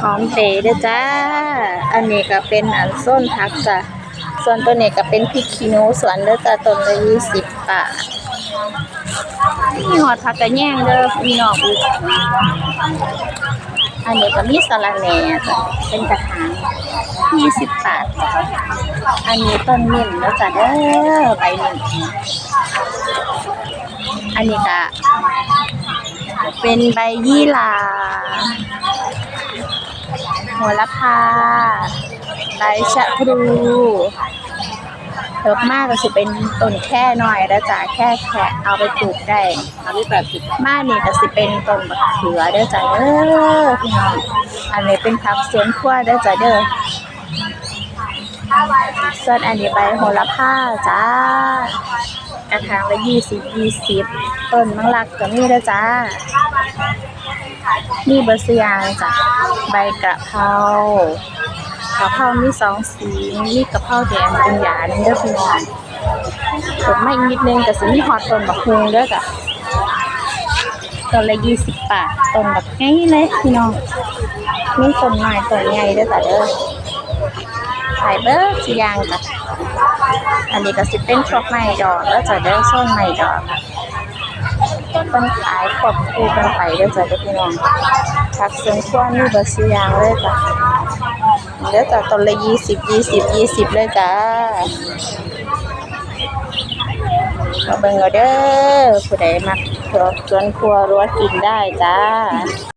หอมเตเด้อจ้า อันนี้ก็เป็นอันส้นพักจ้ะ ส่วนตัวนี้ก็เป็นพริกขี้หนูสวนเด้อจ้ะต้นละยี่สิบบาทมีหอดผักกระแยงเด้อมีนอกอีกอันนี้ก็มีสะระแหน่จ้ะเป็นกระถางยี่สิบบาทจ้ะอันนี้ต้นมิ่นเด้อจ้ะเด้อใบมิ่นอันนี้ก็เป็นใบยี่หร่า หัวละพาใบชะพลูเลิกมากก็สิเป็นต้นแค่หน่อยแล้วจ้ะแค่แค่เอาไปปลูกได้อันนี้แปดสิบมากนี่ก็สิเป็นต้นมะเขือเด้อจ้ะเด้อพี่น้องอันนี้เป็นผักสวนครัวเด้อจ้ะเด้อส่วนอันนี้ใบโหระพาจ้ากระถางละยี่สิบยี่สิบต้นมังลักก็มีเด้อจ้า นี่เบอร์สยางจ้ะใบกระเพรากระเพรามีสองสีมีกระเพราแดงเป็นหยาเด้อพี่น้องต้นไม้นิดนึงก็สิมีฮอตต้นบักฮุงเด้อจ้ะต้นละยี่สิบบาทต้นแบบง่ายเลยพี่น้องมีต้นไม้ต้นใหญ่เด้อจ้ะเด้อขายเบอร์สยางจ้ะอันนี้ก็สิเป็นพวกไม้ดอกแล้วจะเด้อส้นไม้ดอก ต้นขายขอบคู่กันไปเด้อจ้ะพี่น้องผักเสริมขั้วมีเบอร์สียางเลยจ้ะเด้อจ้ะตอนละยี่สิบยี่สิบยี่สิบเลยจ้ะมาเบิ่งเอาเด้อผู้ใดมักชวนครัวรั้วกินได้จ้า